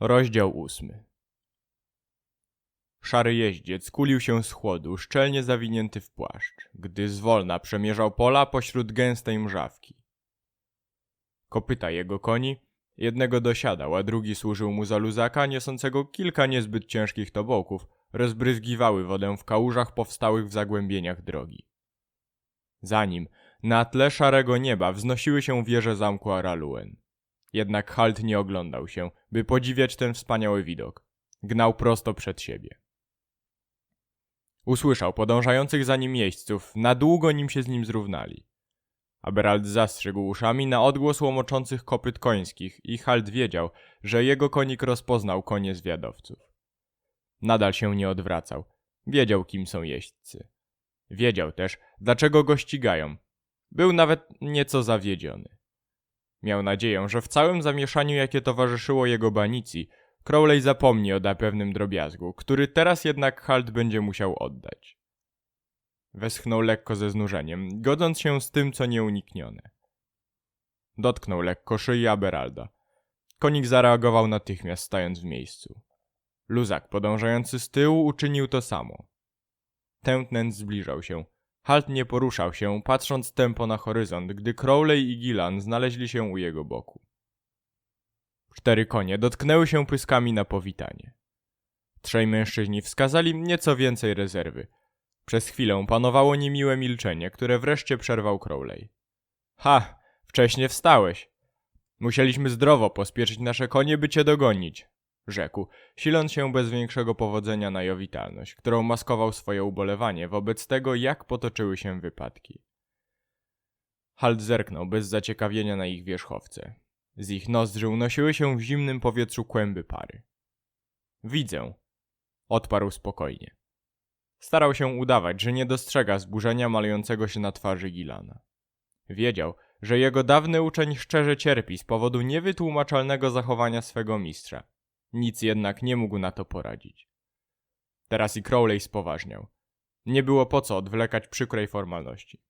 Rozdział ósmy. Szary jeździec kulił się z chłodu, szczelnie zawinięty w płaszcz, gdy zwolna przemierzał pola pośród gęstej mrzawki. Kopyta jego koni, jednego dosiadał, a drugi służył mu za luzaka, niosącego kilka niezbyt ciężkich tobołków, rozbryzgiwały wodę w kałużach powstałych w zagłębieniach drogi. Za nim, na tle szarego nieba, wznosiły się wieże zamku Araluen. Jednak Halt nie oglądał się, by podziwiać ten wspaniały widok. Gnał prosto przed siebie. Usłyszał podążających za nim jeźdźców, na długo nim się z nim zrównali. Aberald zastrzegł uszami na odgłos łomoczących kopyt końskich i Halt wiedział, że jego konik rozpoznał konie zwiadowców. Nadal się nie odwracał. Wiedział, kim są jeźdźcy. Wiedział też, dlaczego go ścigają. Był nawet nieco zawiedziony. Miał nadzieję, że w całym zamieszaniu, jakie towarzyszyło jego banicji, Crowley zapomni o pewnym drobiazgu, który teraz jednak Halt będzie musiał oddać. Westchnął lekko ze znużeniem, godząc się z tym, co nieuniknione. Dotknął lekko szyi Aberalda. Konik zareagował natychmiast, stając w miejscu. Luzak, podążający z tyłu, uczynił to samo. Tętnęt zbliżał się. Halt nie poruszał się, patrząc tempo na horyzont, gdy Crowley i Gillan znaleźli się u jego boku. Cztery konie dotknęły się pyskami na powitanie. Trzej mężczyźni wskazali nieco więcej rezerwy. Przez chwilę panowało niemiłe milczenie, które wreszcie przerwał Crowley. Ha, wcześnie wstałeś. Musieliśmy zdrowo pospieszyć nasze konie, by cię dogonić, rzekł, siląc się bez większego powodzenia na jowitalność, którą maskował swoje ubolewanie wobec tego, jak potoczyły się wypadki. Halt zerknął bez zaciekawienia na ich wierzchowce. Z ich nozdrzy unosiły się w zimnym powietrzu kłęby pary. Widzę, odparł spokojnie. Starał się udawać, że nie dostrzega zburzenia malującego się na twarzy Gilana. Wiedział, że jego dawny uczeń szczerze cierpi z powodu niewytłumaczalnego zachowania swego mistrza. Nic jednak nie mógł na to poradzić. Teraz i Crowley spoważniał. Nie było po co odwlekać przykrej formalności.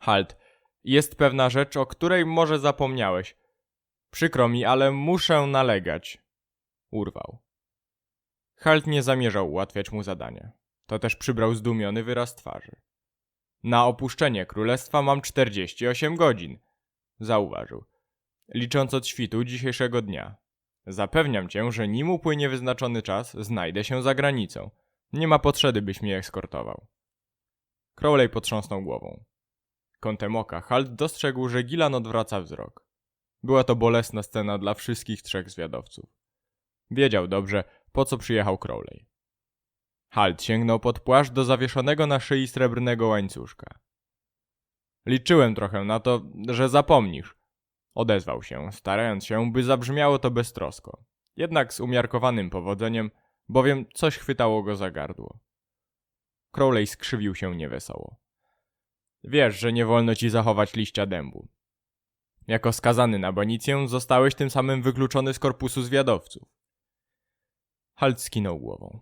Halt, jest pewna rzecz, o której może zapomniałeś. Przykro mi, ale muszę nalegać. Urwał. Halt nie zamierzał ułatwiać mu zadania. To też przybrał zdumiony wyraz twarzy. Na opuszczenie królestwa mam 48 godzin, zauważył, licząc od świtu dzisiejszego dnia. Zapewniam cię, że nim upłynie wyznaczony czas, znajdę się za granicą. Nie ma potrzeby, byś mnie eskortował. Crowley potrząsnął głową. Kątem oka Halt dostrzegł, że Gilan odwraca wzrok. Była to bolesna scena dla wszystkich trzech zwiadowców. Wiedział dobrze, po co przyjechał Crowley. Halt sięgnął pod płaszcz do zawieszonego na szyi srebrnego łańcuszka. Liczyłem trochę na to, że zapomnisz. Odezwał się, starając się, by zabrzmiało to beztrosko. Jednak z umiarkowanym powodzeniem, bowiem coś chwytało go za gardło. Crowley skrzywił się niewesoło. Wiesz, że nie wolno ci zachować liścia dębu. Jako skazany na banicję zostałeś tym samym wykluczony z korpusu zwiadowców. Halt skinął głową.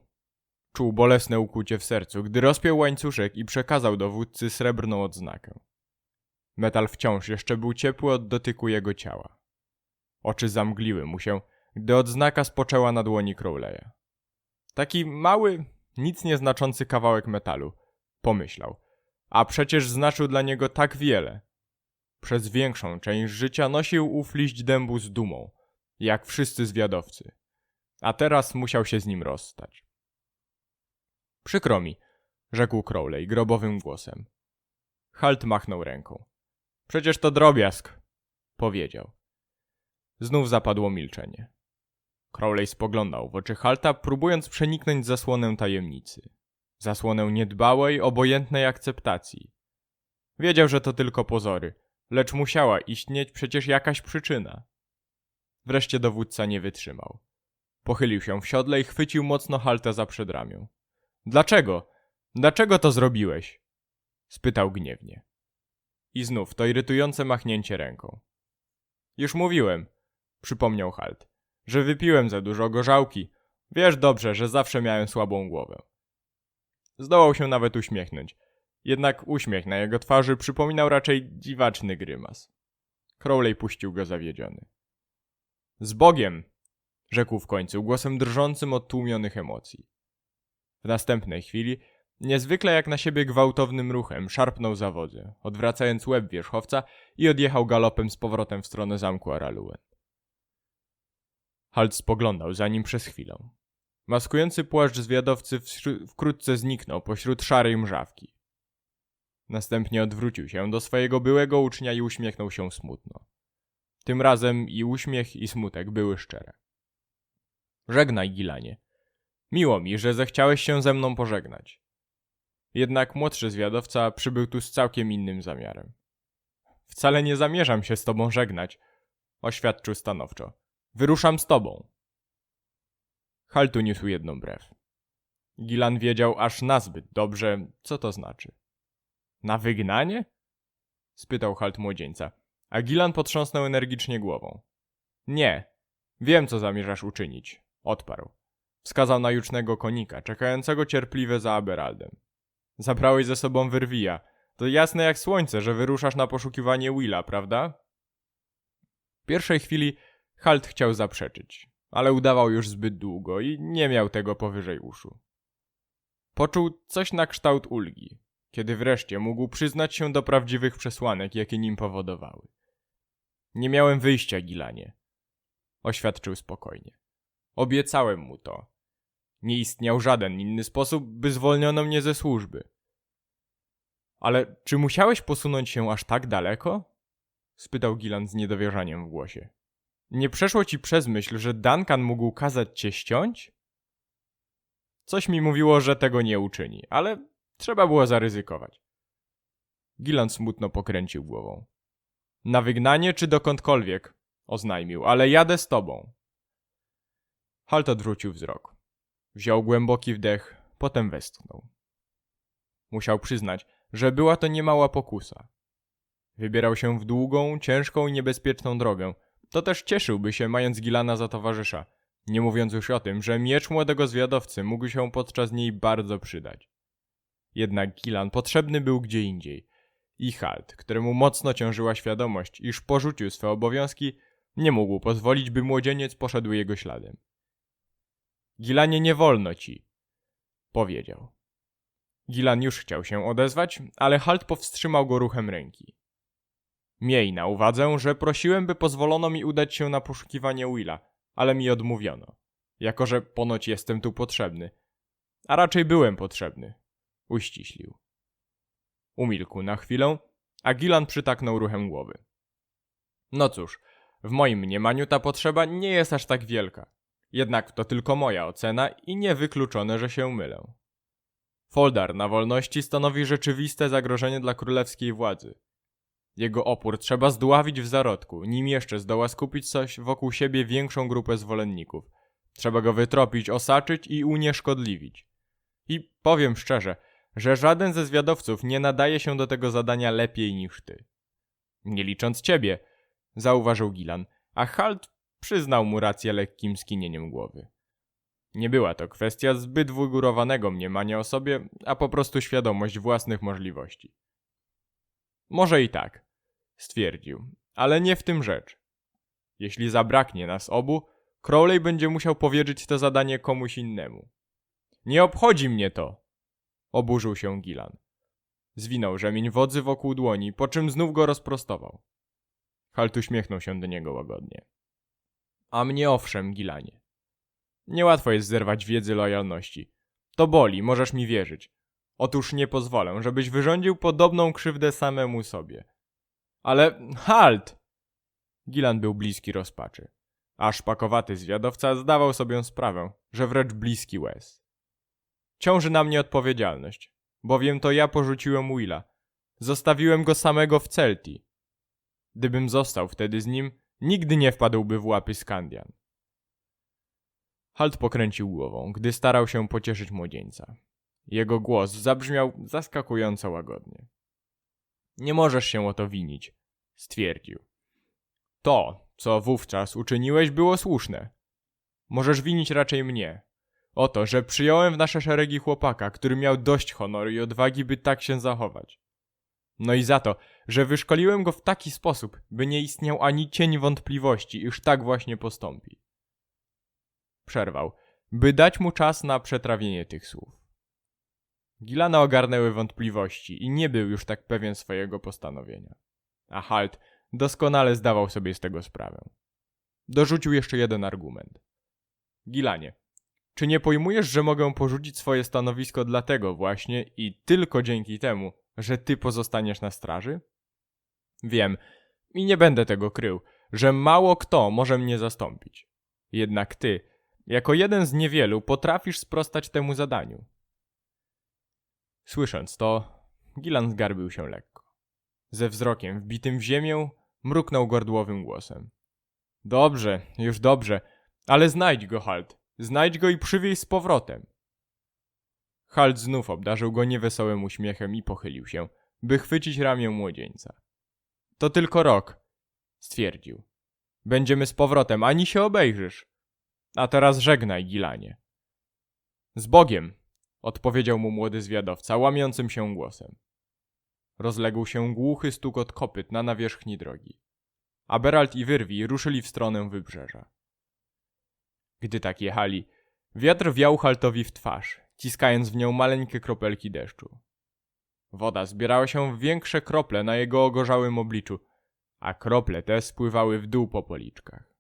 Czuł bolesne ukłucie w sercu, gdy rozpiął łańcuszek i przekazał dowódcy srebrną odznakę. Metal wciąż jeszcze był ciepły od dotyku jego ciała. Oczy zamgliły mu się, gdy odznaka spoczęła na dłoni Crowleya. Taki mały, nic nieznaczący kawałek metalu, pomyślał. A przecież znaczył dla niego tak wiele. Przez większą część życia nosił ów liść dębu z dumą, jak wszyscy zwiadowcy. A teraz musiał się z nim rozstać. Przykro mi, rzekł Crowley grobowym głosem. Halt machnął ręką. Przecież to drobiazg, powiedział. Znów zapadło milczenie. Crowley spoglądał w oczy Halta, próbując przeniknąć zasłonę tajemnicy. Zasłonę niedbałej, obojętnej akceptacji. Wiedział, że to tylko pozory, lecz musiała istnieć przecież jakaś przyczyna. Wreszcie dowódca nie wytrzymał. Pochylił się w siodle i chwycił mocno Halta za przedramię. Dlaczego? Dlaczego to zrobiłeś? spytał gniewnie. I znów to irytujące machnięcie ręką. Już mówiłem, przypomniał Halt, że wypiłem za dużo gorzałki. Wiesz dobrze, że zawsze miałem słabą głowę. Zdołał się nawet uśmiechnąć. Jednak uśmiech na jego twarzy przypominał raczej dziwaczny grymas. Crowley puścił go zawiedziony. Z Bogiem! Rzekł w końcu, głosem drżącym od tłumionych emocji. W następnej chwili, niezwykle jak na siebie gwałtownym ruchem, szarpnął za wodzy, odwracając łeb wierzchowca i odjechał galopem z powrotem w stronę zamku Araluen. Halt spoglądał za nim przez chwilę. Maskujący płaszcz zwiadowcy wkrótce zniknął pośród szarej mrzawki. Następnie odwrócił się do swojego byłego ucznia i uśmiechnął się smutno. Tym razem i uśmiech, i smutek były szczere. Żegnaj, Gilanie. Miło mi, że zechciałeś się ze mną pożegnać. Jednak młodszy zwiadowca przybył tu z całkiem innym zamiarem. Wcale nie zamierzam się z tobą żegnać, oświadczył stanowczo. Wyruszam z tobą. Halt uniósł jedną brew. Gilan wiedział aż nazbyt dobrze, co to znaczy. Na wygnanie? spytał Halt młodzieńca, a Gilan potrząsnął energicznie głową. Nie, wiem co zamierzasz uczynić, odparł. Wskazał na jucznego konika, czekającego cierpliwie za Aberaldem. Zabrałeś ze sobą wyrwija. To jasne jak słońce, że wyruszasz na poszukiwanie Willa, prawda? W pierwszej chwili Halt chciał zaprzeczyć, ale udawał już zbyt długo i nie miał tego powyżej uszu. Poczuł coś na kształt ulgi, kiedy wreszcie mógł przyznać się do prawdziwych przesłanek, jakie nim powodowały. Nie miałem wyjścia, Gilanie, oświadczył spokojnie. Obiecałem mu to. Nie istniał żaden inny sposób, by zwolniono mnie ze służby. Ale czy musiałeś posunąć się aż tak daleko? spytał Gilan z niedowierzaniem w głosie. Nie przeszło ci przez myśl, że Duncan mógł kazać cię ściąć? Coś mi mówiło, że tego nie uczyni, ale trzeba było zaryzykować. Gilan smutno pokręcił głową. Na wygnanie czy dokądkolwiek, oznajmił, ale jadę z tobą. Halt odwrócił wzrok. Wziął głęboki wdech, potem westchnął. Musiał przyznać, że była to niemała pokusa. Wybierał się w długą, ciężką i niebezpieczną drogę. To też cieszyłby się, mając Gilana za towarzysza. Nie mówiąc już o tym, że miecz młodego zwiadowcy mógł się podczas niej bardzo przydać. Jednak Gilan potrzebny był gdzie indziej. I Halt, któremu mocno ciążyła świadomość, iż porzucił swe obowiązki, nie mógł pozwolić, by młodzieniec poszedł jego śladem. Gilanie nie wolno ci, powiedział. Gilan już chciał się odezwać, ale Halt powstrzymał go ruchem ręki. Miej na uwadze, że prosiłem, by pozwolono mi udać się na poszukiwanie Willa, ale mi odmówiono, jako że ponoć jestem tu potrzebny. A raczej byłem potrzebny, uściślił. Umilkł na chwilę, a Gilan przytaknął ruchem głowy. No cóż, w moim mniemaniu ta potrzeba nie jest aż tak wielka. Jednak to tylko moja ocena i niewykluczone, że się mylę. Foldar na wolności stanowi rzeczywiste zagrożenie dla królewskiej władzy. Jego opór trzeba zdławić w zarodku, nim jeszcze zdoła skupić coś wokół siebie większą grupę zwolenników. Trzeba go wytropić, osaczyć i unieszkodliwić. I powiem szczerze, że żaden ze zwiadowców nie nadaje się do tego zadania lepiej niż ty. Nie licząc ciebie, zauważył Gilan, a Halt przyznał mu rację lekkim skinieniem głowy. Nie była to kwestia zbyt wygórowanego mniemania o sobie, a po prostu świadomość własnych możliwości. Może i tak, stwierdził, ale nie w tym rzecz. Jeśli zabraknie nas obu, Crowley będzie musiał powierzyć to zadanie komuś innemu. Nie obchodzi mnie to! Oburzył się Gilan. Zwinął rzemień wodzy wokół dłoni, po czym znów go rozprostował. Halt uśmiechnął się do niego łagodnie. A mnie owszem, Gilanie. Niełatwo jest zerwać wiedzy lojalności. To boli, możesz mi wierzyć. Otóż nie pozwolę, żebyś wyrządził podobną krzywdę samemu sobie. Ale halt! Gilan był bliski rozpaczy. A szpakowaty zwiadowca zdawał sobie sprawę, że wręcz bliski łez. Ciąży na mnie odpowiedzialność, bowiem to ja porzuciłem Willa. Zostawiłem go samego w Celtii. Gdybym został wtedy z nim, nigdy nie wpadłby w łapy Skandian. Halt pokręcił głową, gdy starał się pocieszyć młodzieńca. Jego głos zabrzmiał zaskakująco łagodnie. Nie możesz się o to winić, stwierdził. To, co wówczas uczyniłeś, było słuszne. Możesz winić raczej mnie. O to, że przyjąłem w nasze szeregi chłopaka, który miał dość honoru i odwagi, by tak się zachować. No i za to, że wyszkoliłem go w taki sposób, by nie istniał ani cień wątpliwości, iż tak właśnie postąpi. Przerwał, by dać mu czas na przetrawienie tych słów. Gilana ogarnęły wątpliwości i nie był już tak pewien swojego postanowienia. A Halt doskonale zdawał sobie z tego sprawę. Dorzucił jeszcze jeden argument. Gilanie, czy nie pojmujesz, że mogę porzucić swoje stanowisko dlatego właśnie i tylko dzięki temu, że ty pozostaniesz na straży? Wiem, i nie będę tego krył, że mało kto może mnie zastąpić. Jednak ty, jako jeden z niewielu, potrafisz sprostać temu zadaniu. Słysząc to, Gilan zgarbił się lekko. Ze wzrokiem wbitym w ziemię mruknął gordłowym głosem. Dobrze, już dobrze, ale znajdź go, Halt. Znajdź go i przywieź z powrotem. Halt znów obdarzył go niewesołym uśmiechem i pochylił się, by chwycić ramię młodzieńca. To tylko rok, stwierdził. Będziemy z powrotem, ani się obejrzysz. A teraz żegnaj, Gilanie. Z Bogiem, odpowiedział mu młody zwiadowca, łamiącym się głosem. Rozległ się głuchy stukot kopyt na nawierzchni drogi. A Beralt i Wyrwi ruszyli w stronę wybrzeża. Gdy tak jechali, wiatr wiał Haltowi w twarz, ciskając w nią maleńkie kropelki deszczu. Woda zbierała się w większe krople na jego ogorzałym obliczu, a krople te spływały w dół po policzkach.